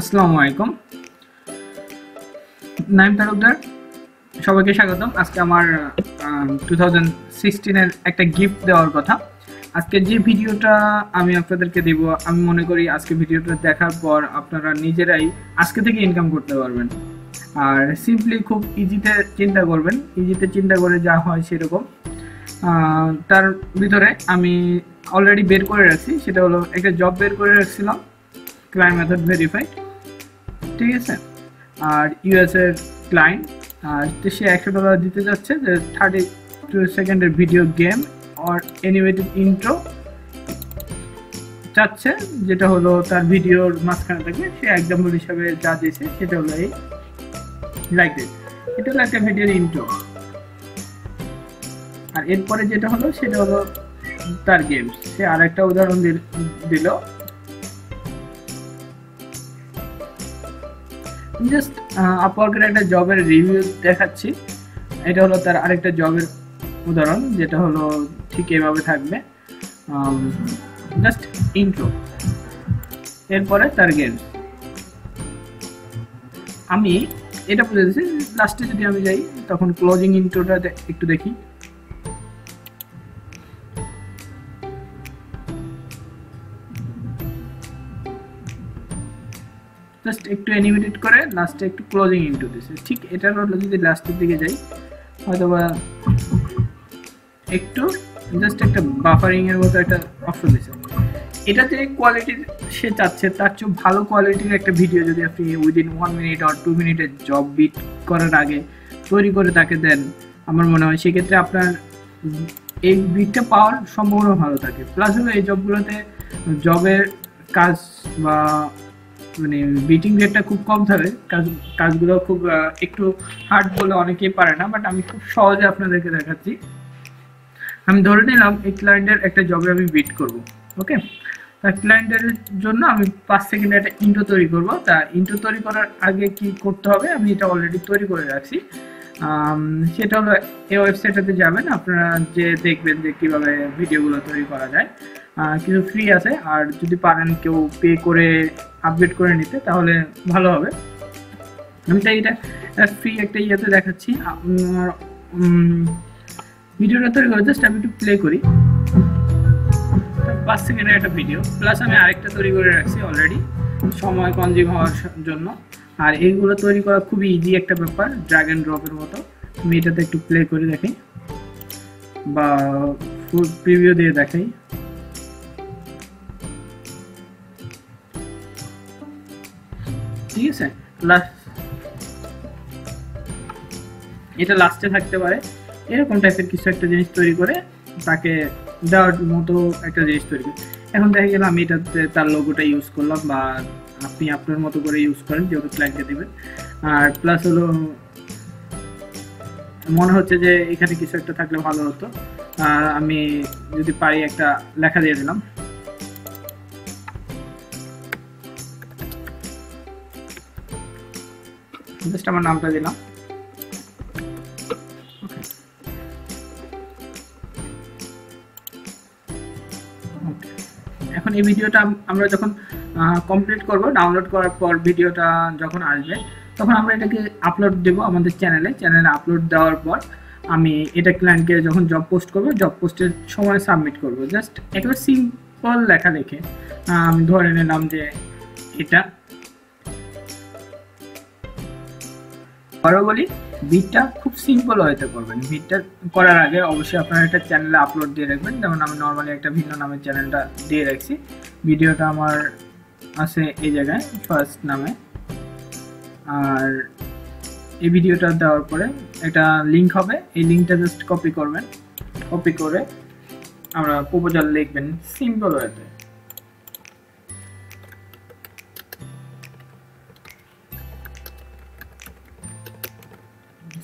আসসালামু আলাইকুম। নাইম তালুকদার, সবাইকে স্বাগতম। আজকে আমার টু থাউজেন্ড সিক্সটিনের একটা গিফট দেওয়ার কথা। আজকে যে ভিডিওটা আমি আপনাদেরকে দেব, আমি মনে করি আজকে ভিডিওটা দেখার পর আপনারা নিজেরাই আজকে থেকে ইনকাম করতে পারবেন। আর সিম্পলি খুব ইজিতে চিন্তা করবেন ইজিতে চিন্তা করে যা হয় সেরকম। তার ভিতরে আমি অলরেডি বের করে রাখছি, সেটা হলো একটা জব বের করে রাখছিলাম ক্লায়েন্ট মেথড ভেরিফাইড ঠিক আছে? আর ইউএস এর ক্লায়েন্ট আর সে একশো ডলার দিতে যাচ্ছে, যে থার্টি টু সেকেন্ডের video game or animated intro চাচ্ছে, যেটা হলো তার ভিডিওর মাঝখানে থেকে, সে এক্সাম্পল হিসাবে যা দিয়েছে, সেটা হলো এই লাইক এটা হলো একটা ভিডিওর ইন্ট্রো আর এরপরে যেটা হলো, সেটা হলো তার গেমস সে আরেকটা উদাহরণ দিল- জাস্ট আপওয়ার্কের একটা জবের রিভিউ দেখাচ্ছি। এটা হলো তার আরেকটা জবের উদাহরণ, যেটা হলো ঠিক এভাবে থাকবে। জাস্ট ইন্ট্রো এরপরে তার গেম আমি এটা বুঝেছি লাস্টে যদি আমি যাই, তখন ক্লোজিং ইন্ট্রোটা একটু দেখি। জাস্ট একটু অ্যানিমেটেড করে লাস্টে একটু ক্লোজিং ইন্টু দিছে। ঠিক এটার হলো যদি লাস্টের দিকে যাই, হয়তোবা একটু জাস্ট একটা বাফারিং এর মতো একটা অপশন দিছে। এটা যে কোয়ালিটির সে চাচ্ছে, তার চেয়ে ভালো কোয়ালিটির একটা ভিডিও যদি আপনি within one minute or two মিনিটের জব বিট করার আগে তৈরি করে তাকে দেন, আমার মনে হয় সেক্ষেত্রে আপনার এই বিটটা পাওয়ার সম্ভাবনা ভালো থাকে। প্লাস হলো এই জবগুলোতে জবের কাজ বা মানে বিটিং রেটটা খুব কম থাকে। কাজ, কাজগুলো খুব একটু হার্ড বলে অনেকেই পারে না বাট আমি খুব সহজে আপনাদেরকে দেখাচ্ছি। আমি ধরে নিলাম, এই ক্লায়েন্টের একটা জবে আমি বিট করব ওকে তা ক্লায়েন্টের জন্য আমি পাঁচ সেকেন্ডে একটা ইন্টো তৈরি করব। তা ইন্টো তৈরি করার আগে কি করতে হবে? আমি এটা অলরেডি তৈরি করে রাখছি। সেটা হলো, এই ওয়েবসাইটটাতে যাবেন, আপনারা যে দেখবেন যে কীভাবে ভিডিওগুলো তৈরি করা যায়। কিছু ফ্রি আছে, আর যদি পারেন কেউ পে করে আপডেট করে নিতে, তাহলে ভালো হবে। আমি তাই এটা ফ্রি একটা ইয়েতে দেখাচ্ছি। আপনার ভিডিওটা তৈরি করে জাস্ট আমি একটু প্লে করি। পাঁচ সেকেন্ডের একটা ভিডিও প্লাস আমি আরেকটা তৈরি করে রাখছি অলরেডি সময় কনজিউম হওয়ার জন্য। আর এইগুলো তৈরি করা খুবই ইজি একটা ব্যাপার ড্রাগ অ্যান্ড ড্রপের মতো। আমি এটাতে একটু প্লে করে দেখাই বা প্রিভিউ দিয়ে দেখাই। ঠিক আছে? লাস্ট এটা লাস্টে থাকতে পারে। এরকম টাইপের কিছু একটা জিনিস তৈরি করে তাকে দেওয়ার মতো একটা জিনিস তৈরি করে। এখন দেখা গেল আমি এটাতে তার লোগোটা ইউজ করলাম বা আপনি আপনার মতো করে ইউজ করেন যেহেতু ক্লায়েন্টকে দেবেন। আর প্লাস হলো, মনে হচ্ছে যে এখানে কিছু একটা থাকলে ভালো হতো। আর আমি যদি পারি একটা লেখা দিয়ে দিলাম। জাস্ট আমার নামটা দিলাম। Okay. এখন এই ভিডিওটা আমরা যখন কমপ্লিট করব ডাউনলোড করার পর ভিডিওটা যখন আসবে, তখন আমরা এটাকে আপলোড দেব আমাদের চ্যানেলে চ্যানেলে আপলোড দেওয়ার পর আমি এটা ক্লায়েন্টকে যখন জব পোস্ট করব জব পোস্টের সময় সাবমিট করব। জাস্ট একেবারে সিম্পল লেখা দেখে আমি ধরে নিলাম যে এটা। আরও বলি বিটটা খুব সিম্পল হইতে করবেন বিটটা করার আগে অবশ্যই আপনারা একটা চ্যানেলে আপলোড দিয়ে রাখবেন। যেমন আমি নর্মালি একটা ভিন্ন নামের চ্যানেলটা দিয়ে রাখছি। ভিডিওটা আমার আছে এই জায়গায় ফার্স্ট নামে। আর এই ভিডিওটা দেওয়ার পরে একটা লিঙ্ক হবে। এই লিঙ্কটা জাস্ট কপি করবেন। কপি করে আমরা প্রপোজাল লিখবেন। সিম্পল ওয়েতে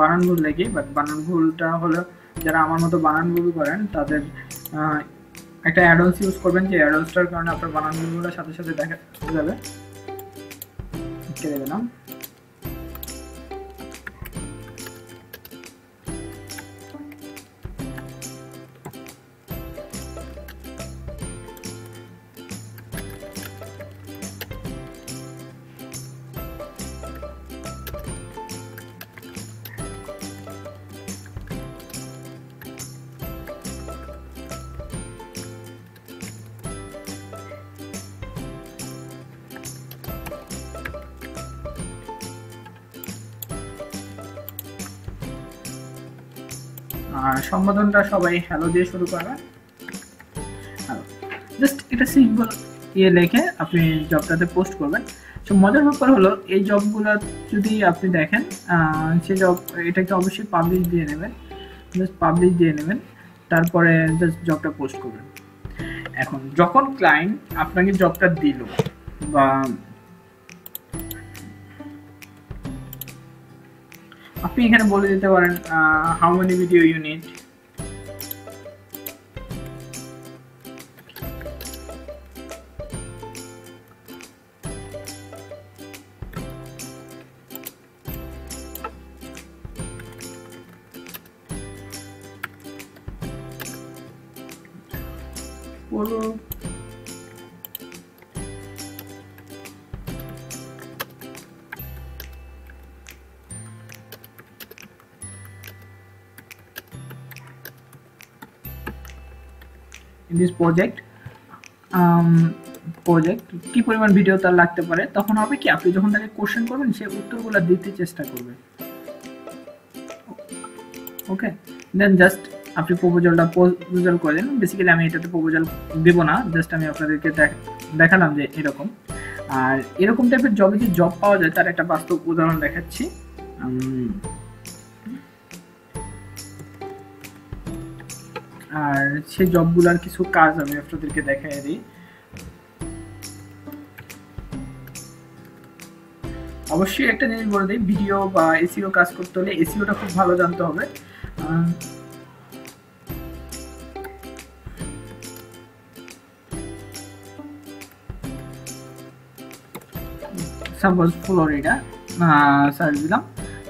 বানান ভুল লেগে বাট বানান ভুলটা হলো যারা আমার মতো বানান ভুল করেন, তাদের একটা অ্যাডন্স ইউজ করবেন যে অ্যাডন্সটার কারণে আপনার বানান ভুলগুলোর সাথে সাথে দেখা যাবে। কেটে দিলাম। আর সম্বোধনটা সবাই হ্যালো দিয়ে শুরু করবেন জাস্ট এটা সিম্পল ইয়ে লিখে আপনি জবটাতে পোস্ট করবেন। তো মজার ব্যাপার হলো, এই জবগুলো যদি আপনি দেখেন সে জব এটাকে অবশ্যই পাবলিশ দিয়ে নেবেন। জাস্ট পাবলিশ দিয়ে নেবেন, তারপরে জাস্ট জবটা পোস্ট করবেন। এখন, যখন ক্লায়েন্ট আপনাকে জবটা দিল, বা আপনি এখানে বলে দিতে পারেন how many video unit in this project project কি পরিমাণ ভিডিও তার লাগতে পারে, তখন হবে কি, আপনি যখন তাকে কোশ্চেন করবেন, সে উত্তরগুলো দিতে চেষ্টা করবে। ওকে দেন জাস্ট আপনি প্রপোজালটা প্রপোজাল করে দেন বেসিক্যালি আমি এটাতে প্রপোজাল দেব না জাস্ট আমি আপনাদেরকে দেখ- দেখালাম যে এরকম। আর এরকম টাইপের জবে যে জব পাওয়া যায়, তার একটা বাস্তব উদাহরণ দেখাচ্ছি। আর সেই জবগুলোর কিছু কাজ আমি আপনাদেরকে দেখাই দিই। অবশ্যই একটা জিনিস বলে দিই, ভিডিও বা এসিও কাজ করতে হলে এসিওটা খুব ভালো জানতে হবে। সাপোজ ফ্লোরিডা সার্চ দিলাম।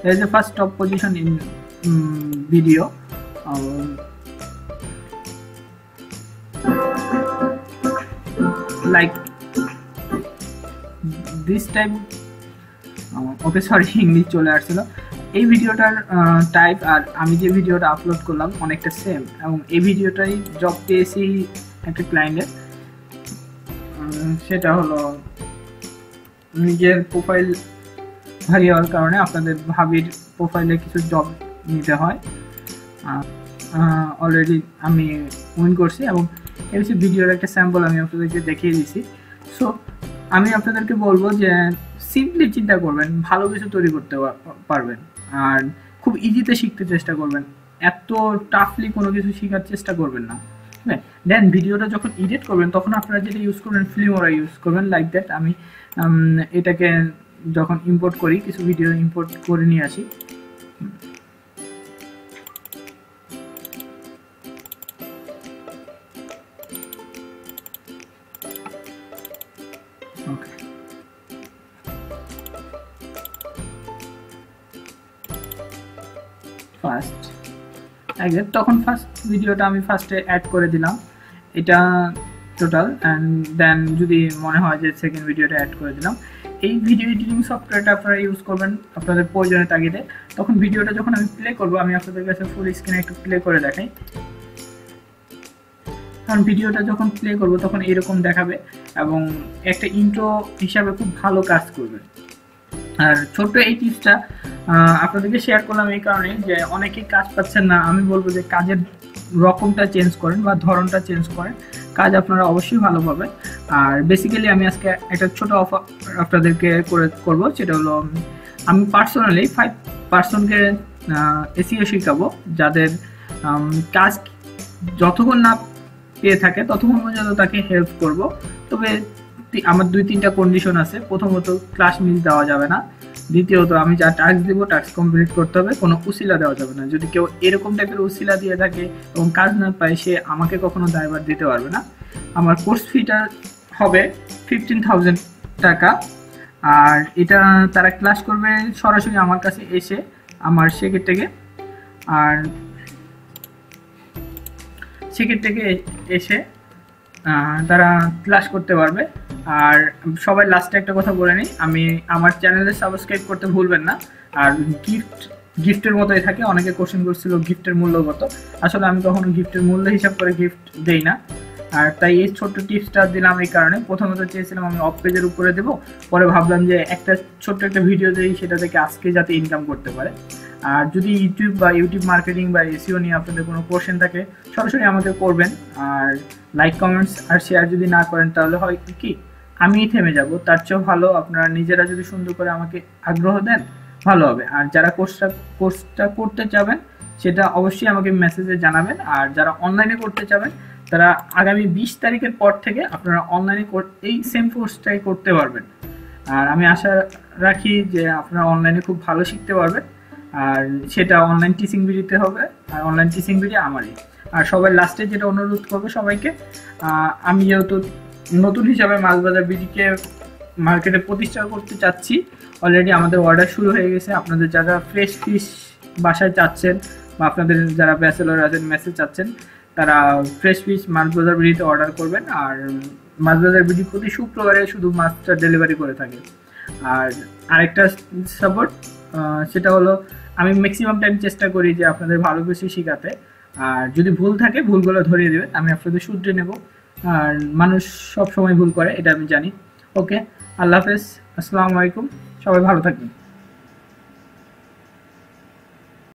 there is a first top position in like, this time okay sorry English চলে আসছিল। এই ভিডিওটার টাইপ আর আমি যে ভিডিওটা আপলোড করলাম অনেকটা সেম এবং এই ভিডিওটাই জব পেয়েছি একটা ক্লায়েন্টের সেটা হলো নিজের প্রোফাইল ভারী হওয়ার কারণে আপনাদের ভাবির প্রোফাইলে কিছু জব নিতে হয়। অলরেডি আমি উইন করছি এবং এই হচ্ছে ভিডিওর একটা স্যাম্পল আমি আপনাদেরকে দেখিয়ে দিছি সো আমি আপনাদেরকে বলব যে সিম্পলি চিন্তা করবেন, ভালো কিছু তৈরি করতে পারবেন। আর খুব ইজিতে শিখতে চেষ্টা করবেন। এত টাফলি কোনো কিছু শেখার চেষ্টা করবেন না। হ্যাঁ দেন ভিডিওটা যখন এডিট করবেন, তখন আপনারা যেটা ইউজ করবেন ফিল্মোরা ইউজ করবেন লাইক দ্যাট আমি এটাকে যখন ইম্পোর্ট করি, কিছু ভিডিও ইম্পোর্ট করে নিয়ে আসি। ফার্স্ট একদম তখন ফার্স্ট ভিডিওটা আমি ফার্স্টে অ্যাড করে দিলাম। এটা টোটাল অ্যান্ড দেন যদি মনে হয় যে সেকেন্ড ভিডিওটা অ্যাড করে দিলাম। এই ভিডিও এডিটিং সফটওয়্যারটা আপনারা ইউজ করবেন আপনাদের প্রয়োজনের তাগিদে। তখন ভিডিওটা যখন আমি প্লে করব, আমি আপনাদের কাছে ফুল স্ক্রিনে একটু প্লে করে দেখাই। কারণ ভিডিওটা যখন প্লে করব, তখন এরকম দেখাবে এবং একটা ইন্ট্রো হিসাবে খুব ভালো কাজ করবে। আর ছোট্ট এই টিপসটা আপনাদেরকে শেয়ার করলাম এই কারণে যে অনেকে কাজ পাচ্ছেন না। আমি বলব যে কাজের রকমটা চেঞ্জ করেন বা ধরনটা চেঞ্জ করেন। কাজ আপনারা অবশ্যই ভালো পাবেন। আর বেসিক্যালি আমি আজকে একটা ছোট অফার আপনাদেরকে করে করব। সেটা হলো আমি পার্সোনালি ফাইভ পার্সনকে এসিও শেখাবো। যাদের কাজ যতক্ষণ না পেয়ে থাকে, ততক্ষণ পর্যন্ত তাকে হেল্প করব। তবে আমার দুই তিনটা কন্ডিশন আছে। প্রথমত ক্লাস মিস দেওয়া যাবে না। দ্বিতীয়ত আমি যা টাস্ক দিব টাস্ক কমপ্লিট করতে হবে, কোনো উসিলা দেওয়া যাবে না। যদি কেউ এরকম টাইপের উসিলা দিয়ে থাকে এবং কাজ না পায়, সে আমাকে কখনো দায়ভার দিতে পারবে না। আমার কোর্স ফিটা হবে ফিফটিন থাউজেন্ড টাকা। আর এটা তারা ক্লাস করবে সরাসরি আমার কাছে এসে আমার সেকের থেকে আর সেকের থেকে এসে তারা ক্লাস করতে পারবে। আর সবাই লাস্টে একটা কথা বলে নিই। আমি আমার চ্যানেলে সাবস্ক্রাইব করতে ভুলবেন না। আর গিফট গিফটের মতোই থাকে। অনেকে কোশ্চেন করছিল গিফটের মূল্য কত? আসলে আমি কখনো গিফটের মূল্য হিসাব করে গিফট দেই না। আর তাই এই ছোট্ট টিপসটা দিলাম এই কারণে। প্রথমত চেয়েছিলাম আমি অফ পেজের উপরে দেবো। পরে ভাবলাম যে একটা ছোট্ট একটা ভিডিও দিই, সেটা থেকে আজকে যাতে ইনকাম করতে পারে। আর যদি ইউটিউব বা ইউটিউব মার্কেটিং বা এসিও নিয়ে আপনাদের কোনো কোশ্চেন থাকে, সরাসরি আমাকে করবেন। আর লাইক কমেন্টস আর শেয়ার যদি না করেন, তাহলে হয় কি? আমিই থেমে যাব। তার চেয়েও ভালো আপনারা নিজেরা যদি সুন্দর করে আমাকে আগ্রহ দেন, ভালো হবে। আর যারা কোর্সটা কোর্সটা করতে চাবেন সেটা অবশ্যই আমাকে মেসেজে জানাবেন। আর যারা অনলাইনে করতে চাবেন তারা আগামী বিশ তারিখের পর থেকে আপনারা অনলাইনে এই সেম কোর্সটাই করতে পারবেন। আর আমি আশা রাখি যে আপনারা অনলাইনে খুব ভালো শিখতে পারবেন। আর সেটা অনলাইন টিচিং ভিডিওতে হবে। আর অনলাইন টিচিং ভিডিও আমারই। আর সবাই লাস্টে যেটা অনুরোধ করব সবাইকে আমি যেহেতু নতুন হিসাবে মাছবাজার বিডিকে মার্কেটে প্রতিষ্ঠা করতে চাচ্ছি। অলরেডি আমাদের অর্ডার শুরু হয়ে গেছে। আপনাদের যারা ফ্রেশ ফিশ বাসায় চাচ্ছেন বা আপনাদের যারা ব্যাচেলর আছেন মেসেজ চাচ্ছেন, তারা ফ্রেশ ফিশ মাছবাজার বিডিতে অর্ডার করবেন। আর মাছবাজার বিডি প্রতি শুক্রবারে শুধু মাছটা ডেলিভারি করে থাকে। আর আরেকটা সাপোর্ট সেটা হলো আমি ম্যাক্সিমাম টাইম চেষ্টা করি যে আপনাদের ভালো কিছু শেখাতে। আর যদি ভুল থাকে, ভুলগুলো ধরিয়ে দেবেন। আমি আপনাদের শুধরে নেব। আর মানুষ সব সময় ভুল করে, এটা আমি জানি। ওকে আল্লাহ হাফেজ, আসসালামু আলাইকুম, সবাই ভালো থাকবেন।